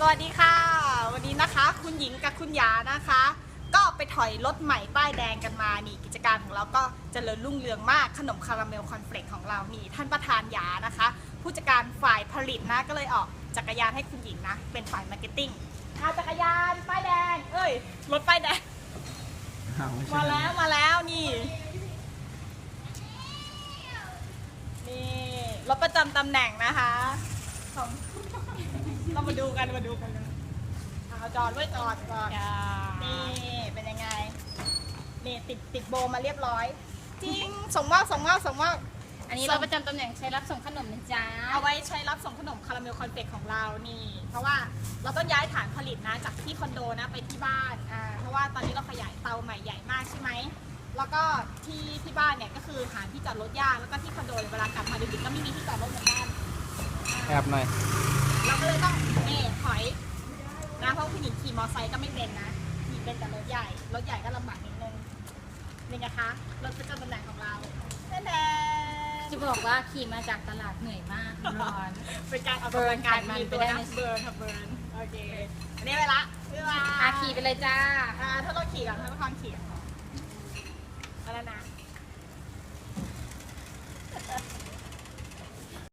สวัสดีค่ะ วันนี้นะคะ คุณหญิงกับคุณหยานะคะ ก็ไปถอยรถใหม่ป้ายแดงกันมานี่กิจการของเราก็เจริญรุ่งเรืองมากขนมคาราเมลคอนเฟลกของเรานี่ท่านประธานหยานะคะ ผู้จัดการฝ่ายผลิตนะก็เลยออกจักรยานให้คุณหญิงนะ เป็นฝ่ายมาร์เก็ตติ้งเอาจักรยานป้ายแดง เอ้ยรถป้ายแดงอ้าวไม่ใช่มาแล้วมาแล้วนี่นี่รถประจำตำแหน่งนะคะของ เรามาดูกันมาดูกันเอาจอดไว้จอดก่อนนี่เป็นยังไงนี่ติดติดโบมาเรียบร้อย จริงสมมากสมมากสมมากอันนี้เราประจำตำแหน่งใช้รับส่งขนมนะจ๊ะเอาไว้ใช้รับส่งขนมคาราเมลคอนเฟกของเรานี่ เพราะว่าเราต้องย้ายฐานผลิตนะจากที่คอนโดนะไปที่บ้านอ่าเพราะว่าตอนนี้เราขยายเตาใหม่ใหญ่มากใช่ไหมแล้วก็ที่ที่บ้านเนี่ยก็คือหาที่จอดรถยากแล้วก็ที่คอนโดเนี่ยเวลากลับมาดึกๆก็ไม่มีที่จอดรถเหมือนกันแอบหน่อย เราก็เลยต้องนี่ถอยนะเพราะผู้หญิงขี่มอเตอร์ไซค์ก็ไม่เป็นนะขี่เป็นแต่รถใหญ่รถใหญ่ก็ลำบากนิดนึงนี่นะคะรถประจำตำแหน่งของเราแน่จะบอกว่าขี่มาจากตลาดเหนื่อยมากร้อนๆเป็นการออกกำลังกายเบิร์นไขมันมีตัวไปได้นะในเบิร์นค่ะเบิร์นโอเคอันนี้ไปละบ๊ายบายอาขี่ไปเลยจ้าอ่าถ้าเราขี่ก่อนถ้าเราคอนขี่